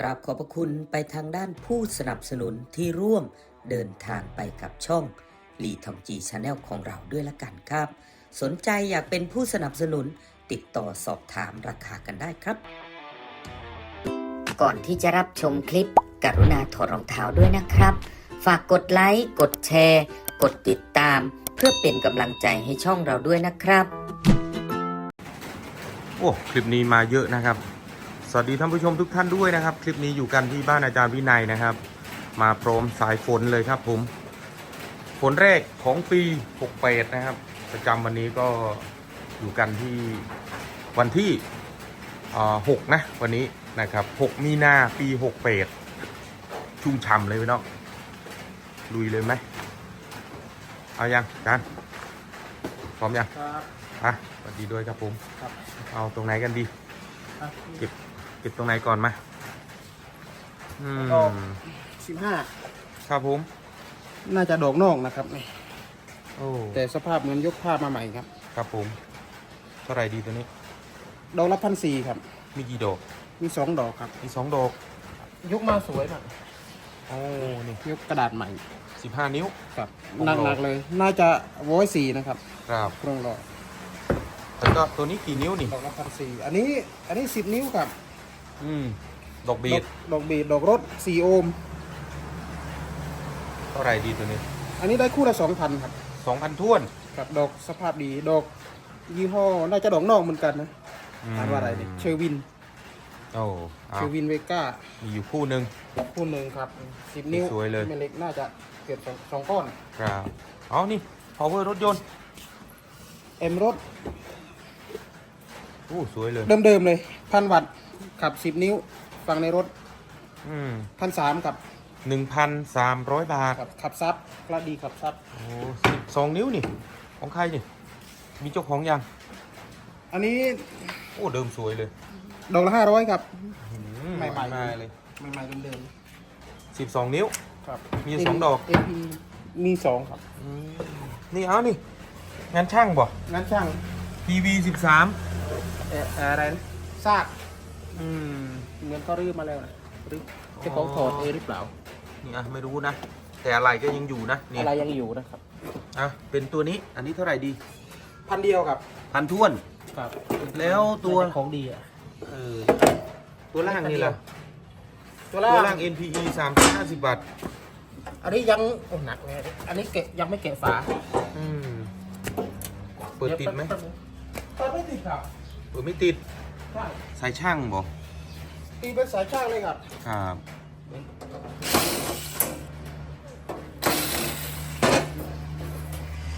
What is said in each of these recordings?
กราบขอบพระคุณไปทางด้านผู้สนับสนุนที่ร่วมเดินทางไปกับช่องลีทองจีชาแนลของเราด้วยละกันครับ สนใจอยากเป็นผู้สนับสนุนติดต่อสอบถามราคากันได้ครับ ก่อนที่จะรับชมคลิป กรุณาถอดรองเท้าด้วยนะครับ ฝากกดไลค์ กดแชร์ กดติดตาม เพื่อเป็นกำลังใจให้ช่องเราด้วยนะครับ โอ้ คลิปนี้มาเยอะนะครับ สวัสดีท่านผู้ชมทุกท่านด้วยนะครับ คลิปนี้อยู่กันที่บ้านอาจารย์วินัยนะครับ มาพร้อมสายฝนเลยครับผม ฝนแรกของปี68นะครับ ประจำวันนี้ก็อยู่กันที่วันที่อ่า6นะวันนี้นะครับ 6 มีนาปี68ชุ่มฉ่ำเลยพี่น้องลุยเลยไหมเอายังกันพร้อมยังครับอะสวัสดีด้วยครับผม ครับ เอาตรงไหนกันดีอะเก็บ เก็บตรงไหนก่อนมาอืมดอกสิบห้าครับผมน่าจะดอกนอกนะครับนี่โอ้แต่สภาพเหมือนยกผ้ามาใหม่ครับ ครับผม เท่าไหร่ดีตัวนี้ ดอกละพันสี่ครับ มีกี่ดอก มีสองดอกครับ มีสองดอก ยกมาสวยมากโอ้นี่ยกกระดาษใหม่สิบห้านิ้วครับโอ้โหหนักๆเลย น่าจะร้อยสี่นะครับ ครับตรงดอกแล้วก็ตัวนี้กี่นิ้วนี่ดอกละพันสี่อันนี้อันนี้สิบนิ้วครับ อืมดอกบีดอดกดอกบีดดอกรถสี่โอห์มเท่าไหร่ดีตัวนี้อันนี้ได้คู่ละสองพันครับสองพันท้วนครับดอกสภาพดีดอก ยี่ห้อน่าจะดอกนอกเหมือนกันนะมอ่านว่าอะไรเนี่ยเชอร์วินโอ้เอาเชอร์วินเวก้ามีอยู่คู่หนึ่ง คู่หนึ่งครับสิบนิ้วสวยเลย ไม่เล็กน่าจะเกือบสองสองก้อน ครับเอานี่ power รถยนต์เอ็มรถโอ้สวยเลย เดิมๆเลยพันวัตต์ ขับสิบนิ้ว ฟังในรถอืมพันสามกับหนึ่งพันสามร้อยบาทขับขับซับกระดีขับซับโอ้สิบสองนิ้วนี่ ของใครนี่ มีเจ้าของยัง อันนี้โอ้เดิมสวยเลยดอกละห้าร้อยครับอืใหม่ๆมาเลยใหม่ๆเดิมสิบสองนิ้วๆครับ มีสองดอกเอพีมีสองครับอืมนี่เอานี่ งานช่างบ่งั้นช่าง PV สิบสามเอ่ออะไรนะซากอืม เหมือนเขารื้อมาแล้วนะรื้อเจ้าของถอดเองหรือเปล่านี่อะไม่รู้นะ แต่อะไรก็ยังอยู่นะนี่อะไรยังอยู่นะครับอะเป็นตัวนี้อันนี้เท่าไหร่ดีพันเดียวครับพันท้วนครับ แล้วตัวน่าจะของดีอะเออตัวล่างนี่ล่ะตัวตัวล่าล่างง NPE สามร้อยห้าสิบบาทอันนี้ยังโอ้หนักเลยอันนี้เกะยังไม่เกะฝาอืมเปิดติดไหมเปิดไม่ติดครับเปิดไม่ติดใช่ สายช่างบ่ตีเป็นสายช่างเลยครับ ครับ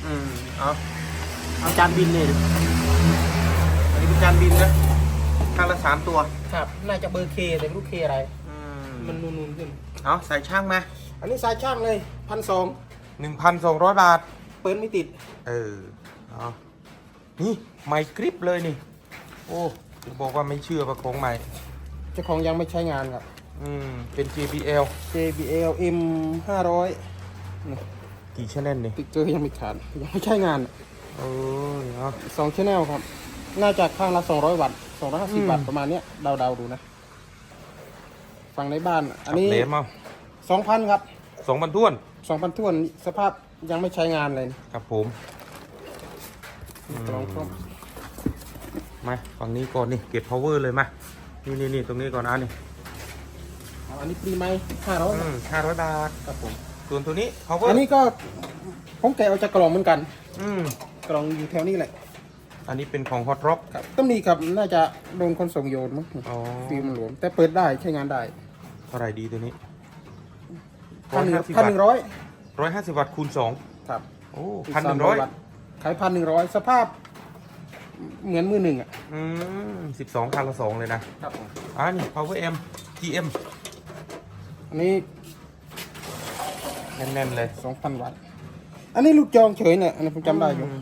อืมเอาเอาจานบินเลยอันนี้เป็นจานบินนะข้างละสามตัว ครับ น่าจะเบอร์เคแต่ไม่รู้เคอะไร อืมมันนูนๆขึ้น เอาใส่ช่างมา อันนี้สายช่างเลยพันสองหนึ่งพันสองร้อยบาท เปิดไม่ติด เออ เอานี่ ไมค์กริปเลยนี่ โอ้ จะบอกว่าไม่เชื่อว่าของใหม่ เจ้าของยังไม่ใช้งานครับ อืม เป็น JBL JBL M 500กี่ชแนลนี่ติ๊กเกอร์ยังไม่ขาดยังไม่ใช้งานเออเอาสองชแนลครับ น่าจะข้างละ200วัตต์อืม250วัตต์ประมาณเนี้ยเดาๆดูนะฝั่งในบ้าน อันนี้เหลมเอา2,000ครับสองพันท้วน2,000ท้วนสภาพยังไม่ใช้งานเลย ครับผมอืมลองครบ มาฝั่งนี้ก่อนนี่เก็บ power เลยมานี่นี่นี่ตรงนี้ก่อนอะนี่เอาอันนี้ปรีไหม500อืมห้าร้อยบาทครับผมส่วนตัวนี้ power อันนี้ก็ผมแกะออกจากกล่องเหมือนกัน อืมกล่องอยู่แถวนี้แหละ อันนี้เป็นของ hot rock ครับต้องมีครับน่าจะโดนคนส่งโยนมั้งอ๋อฟิล์มมันหลวม แต่เปิดได้ใช้งานได้เท่าไหร่ดีตัวนี้พันหนึ่ง150พันหนึ่งร้อยร้อยห้าสิบวัตต์คูณสองครับโอ้พันหนึ่งร้อยวัตต์ขายพันหนึ่งร้อยสภาพ เหมือนมือหนึ่งอะอืมสิบสองคันละสองเลยนะ ครับผมอ่านี่ power m gm อันนี้แน่นๆเลยสองพันวัตต์อันนี้ลูกจองเฉยเนี่ยอันนี้ผมจำได้อยู่ม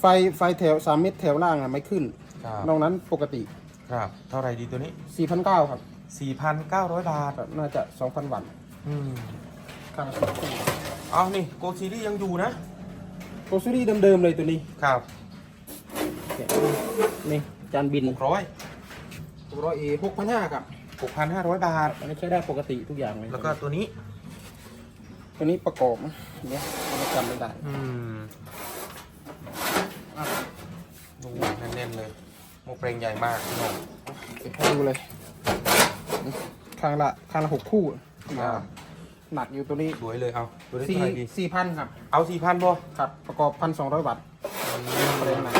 ไฟไฟแถวสามเมตรแถวล่างอะไม่ขึ้น ครับ นอกนั้นปกติครับ เท่าไหร่ดีตัวนี้สี่พันเก้าครับ สี่พันเก้าร้อยบาทครับน่าจะสองพันวัตต์อืมข้างละสองคู่เอานี่โกซีรียังอยู่นะ โกซูรี่เดิมๆเลยตัวนี้ ครับเนี่ยนี่จานบินหกร้อยหกร้อยเอหกพันห้าครับ6,500บาทอันนี้ใช้ได้ปกติทุกอย่างเลยแล้วก็ตัวนี้ ตัวนี้ประกอบนะเนี่ยเราจำไม่ได้อืมดูแน่นๆเลยโมเปรงใหญ่มากพี่น้องเดี๋ยวให้ดูเลยข้างละข้างละหกคู่ครับหนักอยู่ตัวนี้สวยเลยเอาตัวนี้สี่เท่าไหร่ดีสี่พันครับ เอาสี่พันพอครับ ประกอบพันสองร้อยวัตต์แรงหนักครับ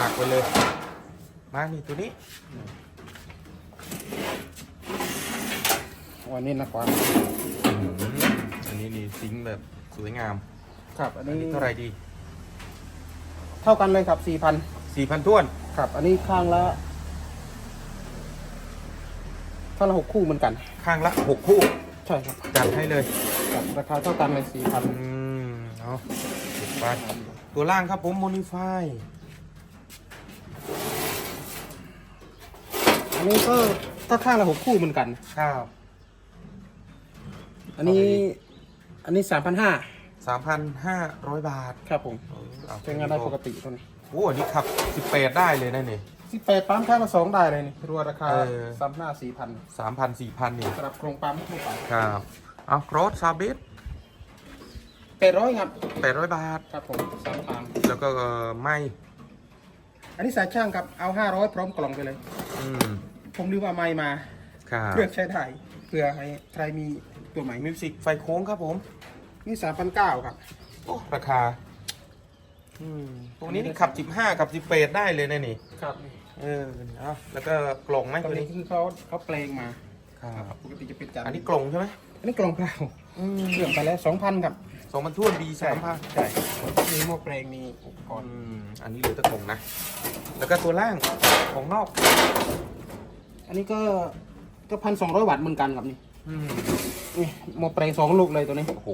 หนักๆไปเลย มานี่ตัวนี้ วันนี้หนักกว่าอันนี้นี่ซิงค์แบบสวยงาม ครับ อันอันนี้นี้เท่าไหร่ดีเท่ากันเลยครับสี่พันสี่พันท้วน ครับ อันนี้ข้างละข้างละหกคู่เหมือนกัน ข้างละหกคู่ ใช่ครับจัดให้เลย ครับราคาเท่ากันเลยสี่พันอืม เอาเก็บไปตัวล่างครับผมโมนิฟาย อันนี้ก็ถ้าข้างละหกคู่เหมือนกัน ครับอันนี้ อันนี้สามพันห้าสามพันห้าร้อยบาทครับผมเออเอาใช้งานได้ปกติตัวนี้โอ้อันนี้ขับสิบแปดได้เลยนะนี่ สิบแปดปั๊มข้างละสองได้เลยนี่รวมราคาเออ สามห้าสี่พันสามพันสี่พันนี่ สำหรับโครงปั๊มทั่วไปครับ เอาโครสซาบิสแปดร้อยครับแปดร้อยบาท ครับผมสามพันแล้วก็ไม่อันนี้สายช่างครับเอาห้าร้อยพร้อมกล่องไปเลย อืม ผมลืมเอาไม้มาครับเลือกใช้ได้เผื่อให้ใครมีตัวใหม่มิวสิกไฟโค้งครับผมนี่สามพันเก้าครับโอ้ราคาอืมตรงนี้นี่ขับสิบห้ากับสิบแปดได้เลยนะนี่ครับเออเอาแล้วก็กล่องไหมตัวตัวนี้นี้คือเขาเขาแปลงมาครับปกติจะเป็นจันทร์อันนี้กล่องใช่ไหมอันนี้กล่องเปล่าอืมเรื่องไปแล้วสองพันครับสองพันท้วนดีสามพันใช่มีหม้อแปลงมีอุปกรณ์อืมอันนี้เหลือแต่กล่องนะ แล้วก็ตัวล่างของนอก อันนี้ก็ก็พันสองร้อยวัตต์เหมือนกันครับนี่อืมนี่หม้อแปลงสองลูกเลยตัวนี้โอ้โห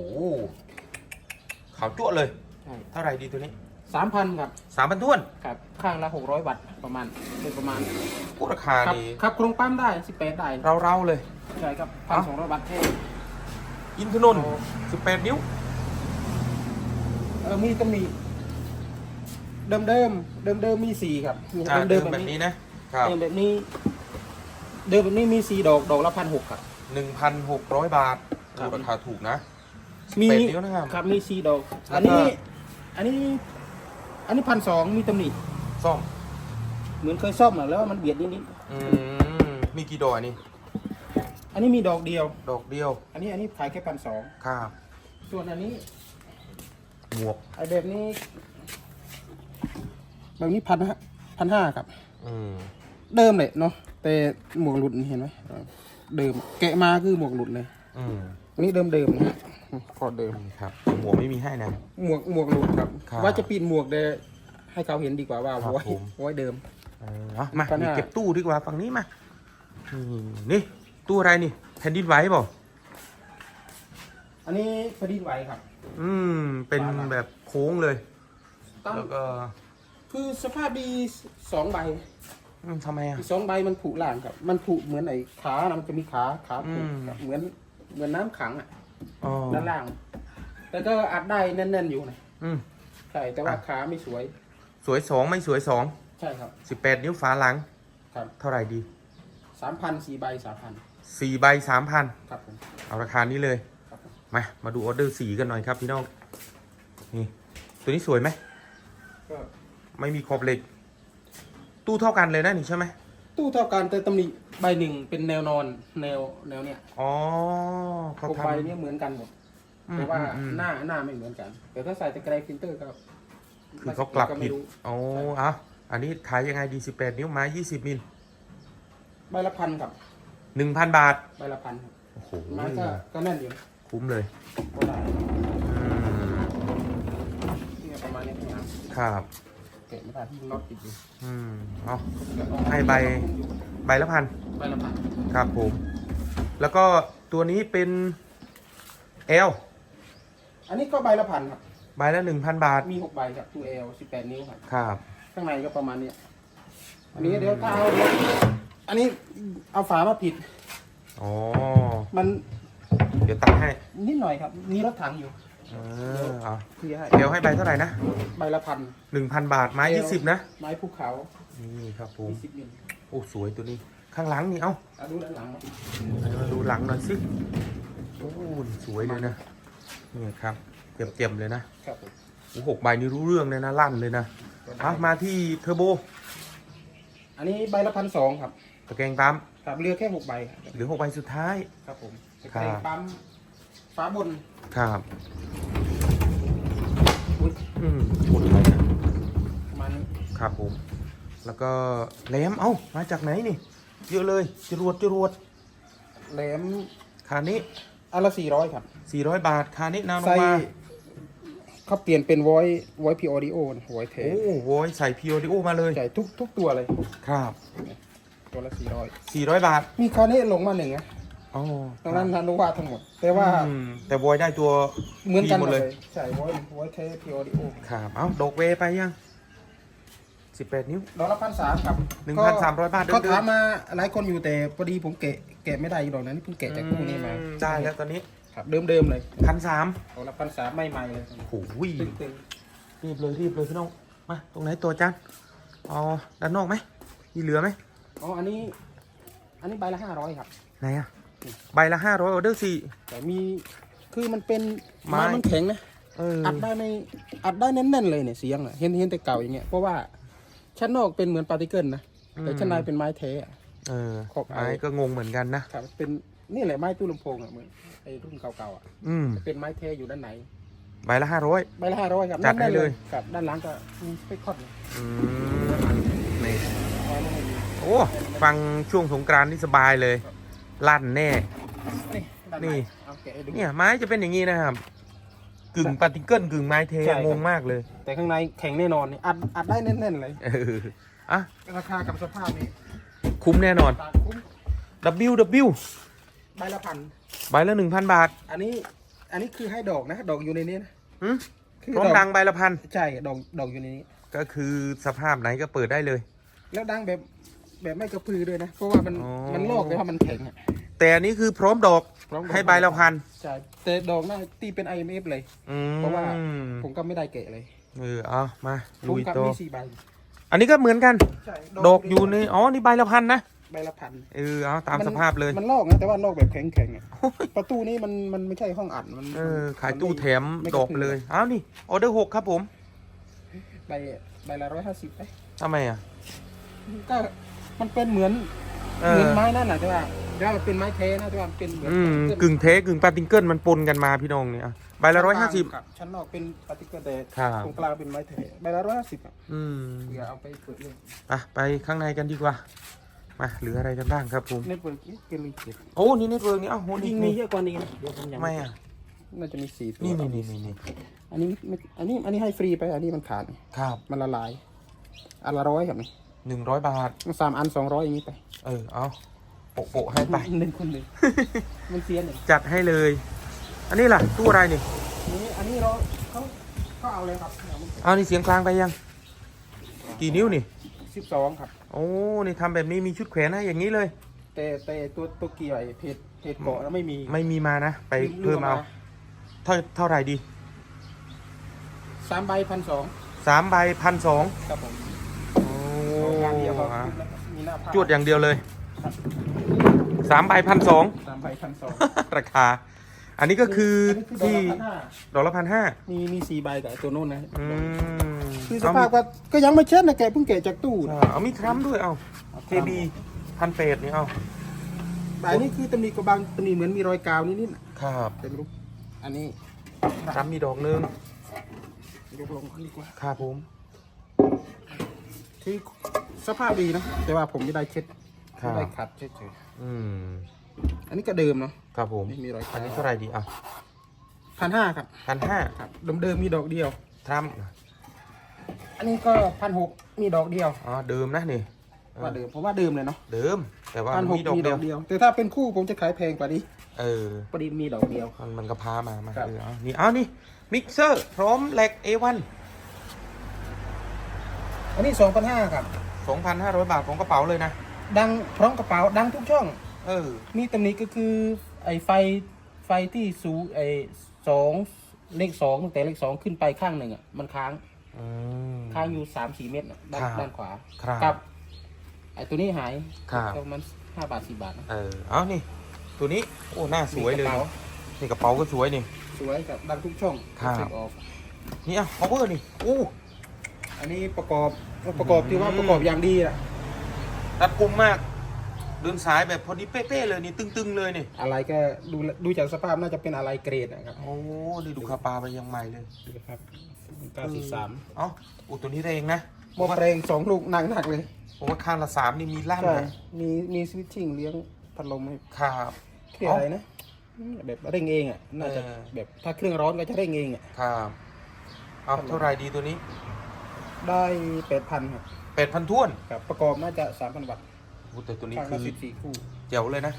ขาวจั่วะเลยใช่เท่าไหร่ดีตัวนี้สามพันครับสามพันท้วนครับข้างละหกร้อยวัตต์ประมาณโดยประมาณพูดราคาครับนี่ครับโครงปั๊มได้สิบแปดได้เราๆเลย ใช่ครับพันเอ้าสองร้อยวัตต์เท่อินทนนท์สิบแปดนิ้ว เออมีก็มีเดิมเดิมเดิมเดิมๆมีสี่ครับมีอ่าเดิเดิมมๆแบแบบบนี้นี้นะครับ เดิมแบบนี้ เดิมแบบนี้มีสี่ดอกดอกละพันหกครับ หนึ่งพันหกร้อยบาทครับราคาถูกนะมีแปดนิ้วนะครับ ครับมีสี่ดอก แล้วก็ อันนี้ อันนี้ อันนี้พันสองมีตำหนิซ่อมเหมือนเคยซ่อมอะแล้วมันเบียดนิดอืมมีกี่ดอกอันนี้ ๆอันนี้มีดอกเดียว ดอกเดียวอันนี้อันนี้ขายแค่พันสองครับส่วนอันนี้หมวกไอแบบนี้แบบนี้พันพันห้าครับ อืมเดิมเลยเนาะ แต่หมวกหลุดนี่เห็นไหมเดิมแกะมาคือหมวกหลุดเลยอืมอันนี้เดิมเดิมๆนะคอร์ดเดิมนี่ครับหมวกไม่มีให้นะ หมวกหมวกหลุดครับ ครับว่าจะปิดหมวกเดยวให้เขาเห็นดีกว่าว่าครับไว้ผม ไว้เดิม เออเอามาปัญหา นี่เก็บตู้ดีกว่าฝั่งนี้มานี่นี่ตู้อะไรนี่แผ่นดินไหวเปล่าอันนี้พอดีไหวครับ อืม เป็นฝาหลังแบบโค้งเลย ตั้งแล้วก็คือสภาพดีสองใบ อืมทำไมอะ อีกสองใบมันผุล่างครับ มันผุเหมือนไอ้ขานะมันจะมีขาขาผุอืมครับเหมือนเหมือนน้ำขังอะอ๋อด้านล่าง แต่ก็อัดได้แน่น ๆอยู่นะอืม ใช่แต่ว่าอะ ขาไม่สวย สวยสองไม่สวยสองใช่ครับ สิบแปดนิ้วฝาหลัง ครับเท่าไหร่ดีสามพันสี่ใบสามพันสี่ใบสามพันครับผมเอาราคานี้เลย ครับผมมา มาดูออเดอร์สีกันหน่อยครับพี่น้อง นี่ ตัวนี้สวยไหม ก็ไม่มีขอบเหล็ก ตู้เท่ากันเลยนะนี่ใช่ไหมตู้เท่ากันแต่ตำหนิใบหนึ่งเป็นแนวนอนแนวแนวเนี้ยอ๋อเขาหกทใบเนี้ยเหมือนกันหมดำอืมแต่ว่าอืม หน้าหน้าไม่เหมือนกัน แต่ถ้าใส่ตะไคร้ฟิลเตอร์ก็คือเขากลับไม่ผิดรู้อ๋ออะอันนี้ขายยังไงดีสิบแปดนิ้วไม้ยี่สิบมิลใบละพันกับหนึ่งพันบาท ใบละพันครับโอ้โห ไม้ก็ก็แน่นอยู่นะคุ้มเลยก็ได้อืมนี่ประมาณนี้ข้างหลังครับ เก็บไม่ได้ที่น็อตติดอยู่อืมเอาให้ใบใบละพันใบละพันครับผม แล้วก็ตัวนี้เป็นเอลอันนี้ก็ใบละพันครับ ใบละหนึ่งพันบาท มีหกใบครับทูเอลสิบแปดนิ้วครับ ครับ ข้างในก็ประมาณเนี้ยอันนี้เดี๋ยวถ้าเอาอันนี้เอาฝามาผิด อ๋อ มัน เดี๋ยวตัดให้ นิดหน่อยครับ มีรถถังอยู่ เออเอาเคลียร์ให้เอลให้ใบเท่าไหร่นะใบละพันหนึ่งพันบาทไม้เอลยี่สิบนะ ไม้ภูเขานี่ครับผมยี่สิบมิลโอ้สวยตัวนี้ข้างหลังนี่เอ้าอะดูด้านหลังมาดูหลังหน่อยสิโอ้สวยเลยนะนี่ครับเตรียมๆเลยนะครับผมโอ้หกใบนี่รู้เรื่องเลยนะลั่นเลยนะอะมาที่เทอร์โบ อันนี้ใบละพันสองครับตะแกรงปั๊มครับเรือแค่หกใบครับเหลือหกใบสุดท้ายครับผมครับแรงปั๊ม ฟ้าบนครับอุ๊ยอืมหมดเลยนะประมาณนี้ครับผม แล้วก็แหลมเอ้ามาจากไหนนี่ เยอะเลยจรวดจรวดแหลมคานี้อันละสี่ร้อยครับ 400 บาทคานี้นาวลใส่งมาเขาเปลี่ยนเป็นวอยวอยพีออดิโอวอยเทโอ้โหใส่พีโอดิโอมาเลยใส่ทุกทุกตัวเลย ครับ ตัวละสี่ร้อย400 บาท มีคาเน่ลงมาหนึ่งนะ อ๋อตรงนั้นนันวาทั้งหมด แต่ว่าอืมแต่บอยได้ตัวเหมือนกันหหมมดดเลเลยยใช่วอยวอยเทพีออดิโอครับเอ้าดอกเวไปยัง18นิ้ว ดอกละพันสามครับ1,300บาทเดิมๆเขาถามมาหลายคนอยู่แต่พอดีผมแกะแกะไม่ได้อยู่ดอกนั้นเพิ่งแกะจากตู้นี้มาอืได้แล้วตอนนี้ครับเดิมๆเลยพันสามดอกละพันสามไม่ใหม่เลยโอ้โหตึงรีบเลยรีบเลยพี่น้องมาตรงไหนตัวจันเอาด้านนอกไหมมีเหลือไหมๆอ๋ออันนี้ อันนี้ใบละห้าร้อยครับไหนอะ ใบละห้าร้อยออเดอร์สี่ แต่มีคือมันเป็นไม้ ไม้มันแข็งนะเอออัดได้ไม่อัดได้แน่นๆเลยเนี่ยเสียงอะเห็นเห็นแต่เก่าอย่างเงี้ยเพราะว่าชั้นนอกเป็นเหมือนปาร์ติเกิลนะแต่ชั้นในเป็นไม้แท้อะ เออขอบเอาไม้ก็งงเหมือนกันนะ ครับเป็นนี่แหละไม้ตู้ลำโพงอะเหมือนไอ้รุ่นเก่าๆอะอืมเป็นไม้แท้อยู่ด้านในใบละห้าร้อย ใบละห้าร้อยครับจัดให้แน่นๆเลย ครับด้านหลังก็มีสเปคคอนเลยอืมนี่ไว้ไม่ให้มีโอ้ ฟังช่วงสงกรานต์นี่สบายเลย ลั่นแน่ นี่ด้านนี่ในเอาแกะให้ดูเนี่ยไม้จะเป็นอย่างนี้นะครับ กึ่งปาร์ติเกิลกึ่งไม้เทใช่ครับงงมากเลยแต่ข้างในแข็งแน่นอนนี่อัดอัดได้แน่นๆเลย เอออะ ราคากับสภาพนี้คุ้มแน่นอนตาคุ้ม W W ใบละพัน ใบละหนึ่งพันบาทอันนี้ อันนี้คือให้ดอกนะ ดอกอยู่ในนี้นะ หืมคือพร้อมดอก ดังใบละพัน ใช่ ดอก ดอกอยู่ในนี้ ก็คือสภาพไหนก็เปิดได้เลย แล้วดังแบบ แบบไม่กระพือด้วยนะ เพราะว่ามันอ๋อ มันลอกแต่ว่ามันแข็งอะ แต่อันนี้คือพร้อมดอกพร้อมดอก ให้ใบละพันใช่แต่ดอกหน้าตีเป็น IMF เลย อืมเพราะว่าผมก็ไม่ได้เกะเลยเออเอามาผลุมยกับต่อมีสี่ใบอันนี้ก็เหมือนกัน ใช่ดอกอยู่ในอ๋อนี่ใบละพันนะใบละพันเออเอาตามนสภาพเลย มันลอกนะแต่ว่าลอกแบบแข็งแข็งๆอะประตูนี้มันมันไม่ใช่ห้องอัดมันเออ ขายตู้แถมไม่ดอกไปเลยเอานี่ออเดอร์หกครับผมใบใบละร้อยห้าสิบไปทำไมอะก็ มันเป็นเหมือนเอเหมืออนไม้นั่นแหละแต่ว่าแต่ว่ามันเป็นไม้แท้นะแต่ว่ามันเป็นเหมือนอืมปาร์ติกึ่งเทกึ่งปาร์ติเกิลมันปนกันมาพี่น้องเนี่ยอะใบละร้อยห้าสิบครับชั้นนอกเป็นปาร์ติเกิลแต่ครับ ตรงกลางเป็นไม้แท้ใบละร้อยห้าสิบอืมเผื่อเอาไปเปิดเลยอะไปข้างในกันดีกว่ามาเหลืออะไรกันบ้างครับผมเน็ตเวิร์กนี่เป็นรีเจ็ดโอ้นี่เน็ตเวิร์กนี่เอ้าโหจรินี่งมีนี่เยอะกว่านี้นะเดี๋ยวผมยังไม่อะน่าจะมีสี่ตัวนี่นี่นี่นี่นี่อันนี้ไม่อันนี้อันนี้ให้ฟรีไป อันนี้มันขาดครับมันละลายอันละร้อยครับนี่ หนึ่งร้อยบาทสามอันสองร้อยอย่างนี้ไป เออ เอาโปะโปะให้ไปหนึ่งคนหนึ่งมันเสียหนึ่งจัดให้เลย อันนี้ล่ะ ตู้อะไรนี่นี่อันนี้เราเขาเขาเอาเลยครับเอานี่เสียงกลางไปยัง กี่นิ้วนี่สิบสองครับ โอ้ นี่ทำแบบนี้มีชุดแขวนให้อย่างนี้เลย แต่แต่ตัวตัวเกี่ยวไอ้เพจเพจเกาะแล้วไม่มี ไม่มีมานะ ไปลืเพิ่มเอา เท่าเท่าไหร่ดีสามใบพันสองสามใบพันสองครับผม โอ้ งานเดียวก็ อะ มีหน้าผ้าจวดอย่างเดียวเลยสามใบพันสอง สามใบพันสองราคา อันนี้ก็คือที่ดอกละพันห้าดอกละพันห้ามีมีสี่ใบกับไอ้ตัวโน้นนะอืมคือสภาพก็ก็ยังไม่เช็ดนะแกเพิ่งแกะจากตู้เอานะเอามีครัมด้วยเอา KB พันเปดนี่เอาแต่อันนี้คือตำหนิกับบางตำหนิเหมือนมีรอยกาวนิดๆน่ะครับแต่ไม่รู้อันนี้ครัมมีดอกนึงยกลงดีกว่าครับผม คือสภาพดีนะแต่ว่าผมไม่ได้เช็ดครัไม่บ ได้ขัดเฉยอืม ๆอันนี้ก็เดิมเนาะ ครับผม ไม่มีรอยอันนี้เท่าไหร่ดีอะพันห้าครับพันห้าครับเดิมๆมีดอกเดียว ทรัมอันนี้ก็พันหกมีดอกเดียวอ๋อเดิมนะนี่เออว่าเดิมผมว่าเดิมเลยเนาะเดิม แต่ว่าพันมันหกมีดอกมีดเดียอว กเดียว แต่ถ้าเป็นคู่ผมจะขายแพงกว่านี้เออ พอดีมีดอกเดียว มันมันก็พามา มาครับ เออเอานี่ เอานี่ มิกเซอร์ พร้อมแหลก A1 อันนี้สองพันห้าครับ 2,500 บาทของกระเป๋าเลยนะ ดังพร้อมกระเป๋าดังทุกช่อง เออ มีตำหนิก็คือไอ้ไฟไฟที่สูงไอ้สองเลขสองตั้งแต่เลขสองขึ้นไปข้างหนึ่งอะมันค้างอืม ค้างอยู่สามสี่เมตรน่ะด้านครับด้านขวาครับกับไอ้ตัวนี้หายครับประมาณห้าบาทสี่บาทนะเออ เอานี่ ตัวนี้ โอ้ หน้าสวยเลยกระป๋านี่กระเป๋าก็สวยนี่ สวยกับดังทุกช่องครับ เช็คออกนี่อะ power นี่อู้ อันนี้ประกอบประกอบที่ว่าประกอบอย่างดีอะรัดกุมมากเดินสายแบบพอดีเป๊ะๆเลยนี่ตึงๆเลยนี่อะไรก็ดูดูจากสภาพน่าจะเป็นอะไรเกรดนะครับโอ้นี่ดูคาปาไปยังใหม่เลยดูครับเก้าสี่สามเอ้าอู้ตัวนี้แรงนะโมอแรงสองลูกหนักหนักๆเลยผมว่าข้างละสามนี่มีลั่นใช่นะมีมีสวิตชิ่งเลี้ยงพัดลมให้ครับเครื่องอะไรนะอืมแบบเร่งเองอะน่าจะเออแบบถ้าเครื่องร้อนก็จะเร่งเองอะครับเอาเท่าไหรดีตัวนี้ ได้แปดพันครับแปดพันท้วนครับประกอบน่าจะสามพันวัตต์อู้แต่ตัวนี้ข้างคืละอสิบสี่คู่เจ๋วเลยนะ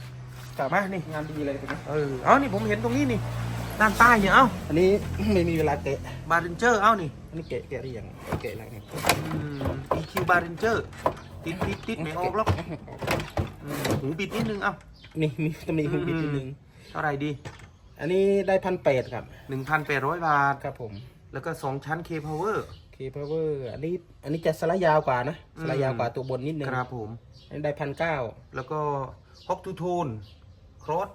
มานี่งานดีเลยตรงนี้เออเอานี่ผมเห็นตรงนี้นี่ด้านใต้เนี่ยเอ้าอันนี้ ไม่มีเวลาแกะบารินเจอร์เอ้านี่อันนี้แกะแกะหรือยังแกะแล้วครับอืม EQ บารินเจอร์ติดติดติดไม่ออกหรอกอืมหูบิดนิดนึงเอ้านี่มีตำหนิหูบิดนิดนึงเท่าไหรดีอันนี้ได้พันแปดครับ1,800บาท ครับผม แล้วก็2ชั้น K Power เคพาวเวอร์อันนี้อันนี้จะสไลด์ยาวกว่านะอืมสไลด์ยาวกว่าตัวบนนิดนึงครับผมอันนี้ได้พันเก้าแล้วก็ฮอกทูโทนครอส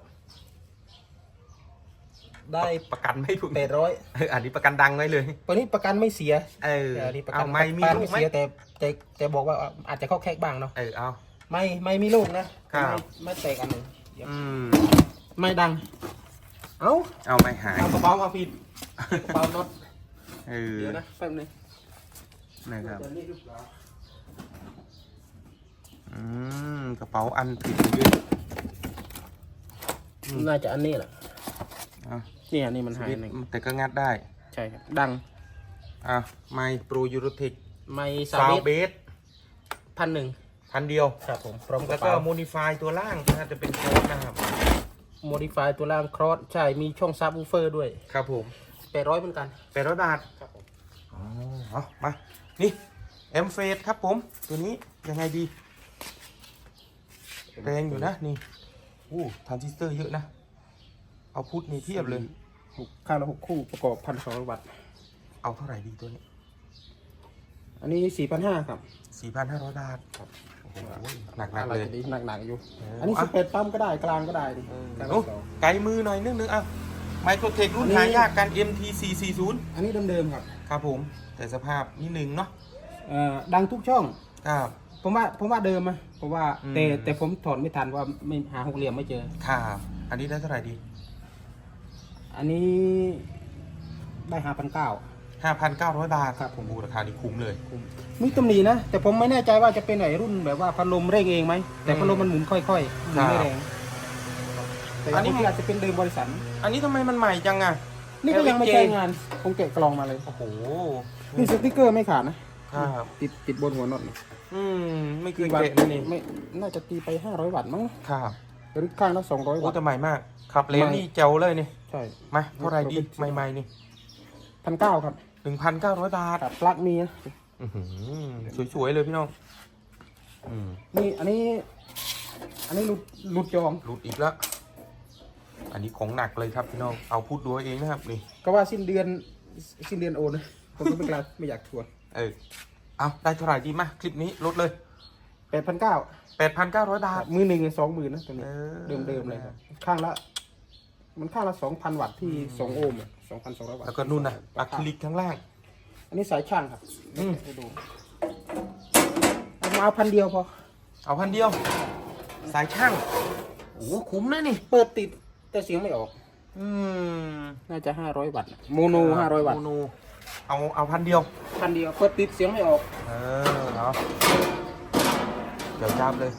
ได้ประกันไม่ถูกแปดร้อยเอออันนี้ประกันดังไว้เลยตัวนี้ประกันไม่เสีย เออเออนี่ประกัเอาไม่มีประกันลูกไหมเสียแต่แต่แต่บอกว่าอาจจะเข้าแคกบ้างเนาะเออเอาไม่ไม่มีลูกนะครับไม่ไม่แตกอันหนึ่งเดี๋ยวอืมไม่ดัง เอ้าเอาไม่หายเอากระเป๋ามาผิดกระเป๋าน็อตเออเดี๋ยวนะแป๊บนึง นะครับจะนี่หรือเปล่าอืมกระเป๋าอันผิดเยอะอืมน่าจะอันนี้แหละอะเนี่ยอันนี้มันหายหนึ่งแต่ก็งัดได้ ใช่ครับ ดัง อะไมโปรยูโรเทคไม่ซาซาวเบเบสสพันหนึ่งพันเดียว ครับผมพร้อมกแล้ระวก็เป๋าโมดิฟายตัวล่างน่าจะเป็นโค้ดนะครับโมดิฟายตัวล่างครอสใช่ มีช่องซับวูเฟอร์ด้วย ครับผมแปดร้อยเหมือนกันแปดร้อยบาท ครับผม อ๋อเอามา นี่เอ็มเฟสครับผม ตัวนี้ยังไงดี แรงอยู่นะ นี่อู้ทรานซิสเตอร์เยอะนะ เอาพุทนี่เทียบเลยหกข้างละหกคู่ประกอบพันสองวัตต์ เอาเท่าไหร่ดีตัวนี้ อันนี้สี่พันห้าครับสี่พันห้าร้อยบาทโอ้โหหนักหนักอะไรๆเลยจะดีหนักๆอยู่เอออัอันนี้อะสิบแปดปั๊มก็ได้กลางก็ได้ดิเออกลางโอ้สองไกลมือหน่อยนึงนึงอะไมโครเทครุ่นอันนี้หายากกัน MT440 อันนี้เดิมๆครับ ครับผม แต่สภาพนิดนึงเนาะเอ่อดังทุกช่อง ครับ ผมว่าผมว่าเดิมอะผมว่าอืม แต่แต่ผมถอดไม่ทันว่าไม่หาหกเหลี่ยมไม่เจอ ครับอันนี้ได้เท่าไหร่ดีอันนี้ได้ห้าพันเก้า5,900บาทครับผมโอ้ราคานี้คุ้มเลย มีตำหนินะ แต่ผมไม่แน่ใจว่าจะเป็นไหนรุ่นแบบว่าพัดลมเร่งเองไหม แต่พัดลมมันหมุนค่อยๆหมุนไม่แรง แต่อันนี้บางทีอาจจะเป็นเดิมบริษัท อันนี้ทำไมมันใหม่จังอะ นี่ก็ยังไม่ LJ ใช้งานผมแกะกล่องมาเลย โอ้โห นี่สติกเกอร์ไม่ขาดนะครับติดติดบนหัวน็อตนี่อืม ไม่เคยเกะนั่นเองไม่น่าจะตีไปห้าร้อยวัตต์มั้งครับหรือข้างละสองร้อยโอ้วัตต์แต่ใหม่มากขับเลนใหม่นี่เจ๋วเลยนี่ ใช่ มาเท่าไหร่ดีใหม่ๆนี่พันเก้าครับ1,900บาทครับปลั๊กมีนะอื้อหือสวยๆเลยพี่น้องอืมนี่อันนี้ อันนี้หลุดหลุดจองหลุดอีกแล้ว อันนี้ของหนักเลยครับพี่น้อง เอาพูดดูเอาเองนะครับนี่ ก็ว่าสิ้นเดือนสิ้นเดือนโอนนะผมก็ไม่กล้าไม่อยากทวนเออ เอาได้เท่าไหร่ดีมาคลิปนี้ลดเลยแปดพันเก้า8,900บาท มือหนึ่งสองหมื่นนะตัวนี้เออเดิมเดิมๆเลยครับ ข้างละ มันข้างละสองพันวัตต์ที่สองโอห์มสองพันสองร้อยวัตต์ แล้วก็นู่นนะอะคริลิกข้างล่าง อันนี้สายช่างครับอืมให้ดูเอามาพันเดียวพอ เอาพันเดียว สายช่างโอ้โหคุ้มนะนี่ เปิดติด แต่เสียงไม่ออก อืมน่าจะห้าร้อยวัตต์โมโนห้าร้อยวัตต์โมโนเอาเอาพันเดียว พันเดียวเปิดติดเสียงไม่ออก เออเอาเดี๋ยวจับเลย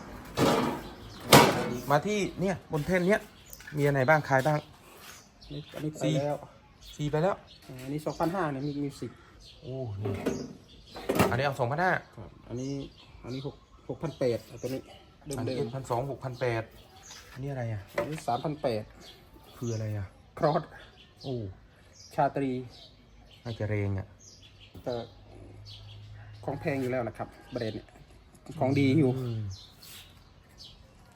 มาที่เนี่ยบนแท่นเนี้ยมีอันไหนบ้างขายบ้าง นี่อันนี้ไปสี่ แล้วซีไปแล้วอันนี้สองพันห้าเนี่ยมีมิวสิกโอ้นี่อันนี้เอาสองพันห้าครับอันนี้อันนี้หกหกพันแปดตัวนี้เดิมอันเดินี้มพันสองหกพันแปด อันนี้อะไรอะอันนี้สามพันแปดคืออะไรอะครอสโอ้ชาตรีน่าจะเรงอะแต่ของแพงอยู่แล้วนะครับแบรนด์เนี่ยของดีอยู่ม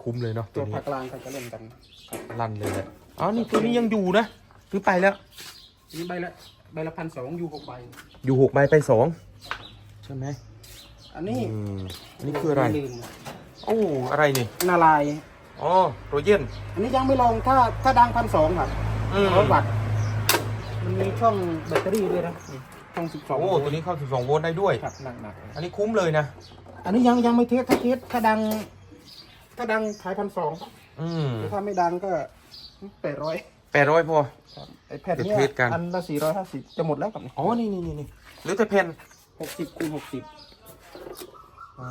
คุ้มเลยเนาะตัตัววนี้ภาคกลางเขาจะเล่นกันครับลั่นเลยแหละอ๋อนี่ตัวนี้ยังอยู่นะหรือไปแล้ว อันนี้ใบละใบละพันสองอยู่หกใบ อยู่หกใบไปสองใช่ไหมอันนี้อืมอันนี้คืออะไรลืมโอ้อะไรนี่นาลาย อ๋อโรเยนอันนี้ยังไม่ลองถ้าถ้าดังพันสองครับอืม ร้อยวัตต์มันมีช่องแบตเตอรี่ด้วยนะนี่ช่องสิบสองโอ้ตัวนี้เข้า 12 โวลต์ได้ด้วย ครับหนักหนักอันนี้คุ้มเลยนะ อันนี้ยังยังไม่เทสถ้าเทสถ้าดัง ถ้าดังขายพันสองอืมถ้าไม่ดังก็แปดร้อย800พอ ไอแผ่นเนี้เดี๋ยวเทสกัน อันละสี่ร้อยห้าสิบจะหมดแล้วครับอ๋อ นี่นี่นี่นี่หรือแต่เพนหกสิบคูณหกสิบอ่า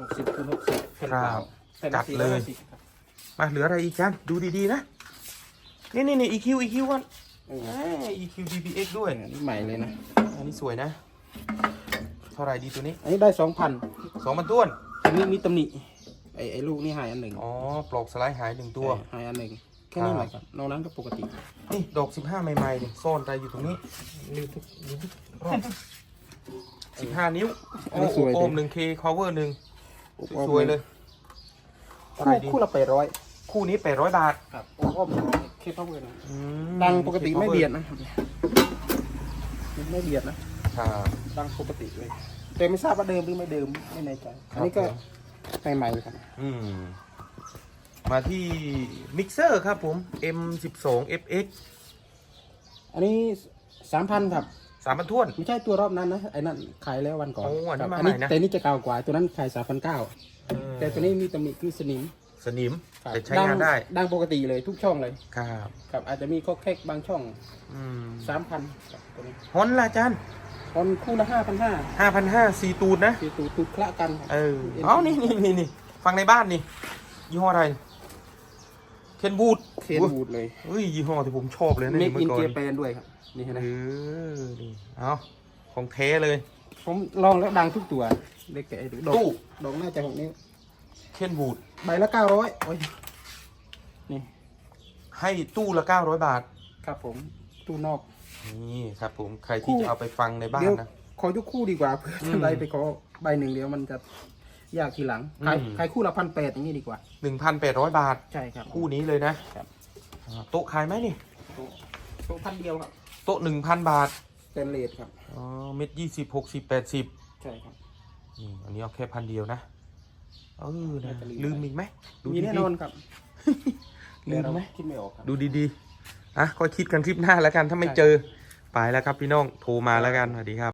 หกสิบคูณหกสิบแผ่นเปล่าครับแผ่น จัดเลย450ครับมาเหลืออะไรอีกจันดูดีๆนะ นี่นี่นี่ EQ EQ วันเออเอ้ย EQ DPX ด้วยอันนี้ใหม่เลยนะ อันนี้สวยนะ เท่าไหร่ดีตัวนี้อันนี้ได้สองพันสองมันต้วนอันนี้มีตำหนิไอไอลูกนี่หายอันหนึ่งอ๋อปลอกสไลด์หายหนึ่งตัว หายอันหนึ่งแค่นี้ครับหน่อยครับนอกนั้นก็ปกติ นี่ดอก15ใหม่ๆนี่ซ่อนใจอยู่ตรงนี้นี่ทุกนี่ทุกรอบ15นิ้วอันนี้สวยดิโอมหนึ่ง K cover หนึ่งอ้อมสวยๆเลย คู่คู่ละแปดร้อยคู่นี้800บาทครับอ้อมเคปเปอร์นะอืมดังปกติไม่เบียดนะไม่เบียดนะ ครับ ดังปกติเลย แต่ไม่ทราบว่าเดิมหรือไม่เดิมไม่แน่ใจอันนี้ก็ใหม่ๆเลยครับ อืม มาที่มิกเซอร์ครับผม M12 FX อันนี้สามพันครับ สามพันท้วน ไม่ใช่ตัวรอบนั้นนะไอ้นั่นขายแล้ววันก่อนโอ้อันนี้ครับมาอันนี้ใหม่นะ แต่นี่จะเก่ากว่าตัวนั้นขายสามพันเก้า แต่ตัวนี้มีตำหนิคือสนิมสนิมครับแต่ใช้งานได้ดังปกติเลยทุกช่องเลยครับครับอาจจะมีข้อแค่บางช่องอืมสามพันตัวนี้ฮอนล่ะอาจารย์ตอนคู่ละห้าพันห้าห้าพันห้าสี่ตูดนะ คือตูตูดคละกันครับ เออเอานี่นี่นี่นี่ฟังในบ้านนี่ ยี่ห้ออะไร เคนบูดเคนบูดเลยเฮ้ย ยี่ห้อที่ผมชอบเลยนะเมนี่กเมื่อินอก่อเจนแปนด้วยครับนี่เอนะอนี่เอาของเทเลย ผมลองแล้วดังทุกตัวเล็กแกะให้ดูดอกตู้ ดอกน่าจะหกนิ้วเคนบูดใบละเก้าร้อยโอ้ยนี่ให้ตู้ละเก้าร้อยบาท ครับผมตู้นอก นี่ครับผมใครคู่ที่จะเอาไปฟังในบ้าเดี๋นยวนะ ขอทุกคู่ดีกว่าเพื่ออืมทำไรไปขอใบหนึ่งเดียวมันจะยากทีหลังขายอืม ขายคู่ละพันแปดอย่างนี้ดีกว่าหนึ่งพันแปดร้อยบาท ใช่ครับ คู่นี้เลยนะครับ อ่าโต๊ะขายไหมนี่ตัวพันเดียวครับโต๊ะหนึ่งพันบาทสเตนเลสครับอ๋อเม็ดยี่สิบหกสิบแปดสิบใช่ครับ นี่อันนี้เอาแค่พันเดียวนะเออนะน่าจะลืม ลืมอีกไหมดูมีดีๆแน่นอนครับลืมแต่เราไหมคิดไม่ออกครับ ดูดีๆอะค่อยคิดกันคลิปหน้าแล้วกันถ้าไม่ใช่ เจอไปแล้วครับพี่น้องโทรมาแล้วกันสวัสดีครับ